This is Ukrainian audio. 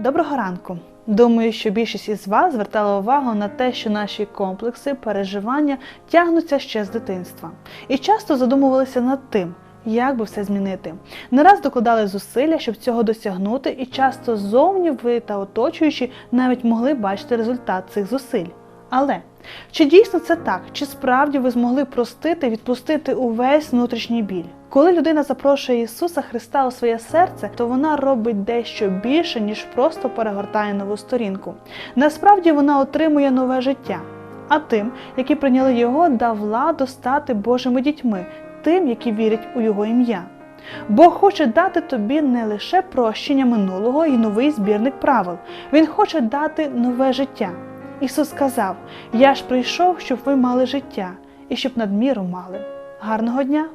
Доброго ранку. Думаю, що більшість із вас звертала увагу на те, що наші комплекси, переживання тягнуться ще з дитинства, і часто задумувалися над тим, як би все змінити. Не раз докладали зусилля, щоб цього досягнути, і часто зовні ви та оточуючі навіть могли бачити результат цих зусиль. Але чи дійсно це так? Чи справді ви змогли простити, відпустити увесь внутрішній біль? Коли людина запрошує Ісуса Христа у своє серце, то вона робить дещо більше, ніж просто перегортає нову сторінку. Насправді вона отримує нове життя. А тим, які прийняли його, дав владу стати Божими дітьми, тим, які вірять у Його ім'я. Бог хоче дати тобі не лише прощення минулого і новий збірник правил, Він хоче дати нове життя. Ісус сказав: Я ж прийшов, щоб ви мали життя і щоб надміру мали. Гарного дня!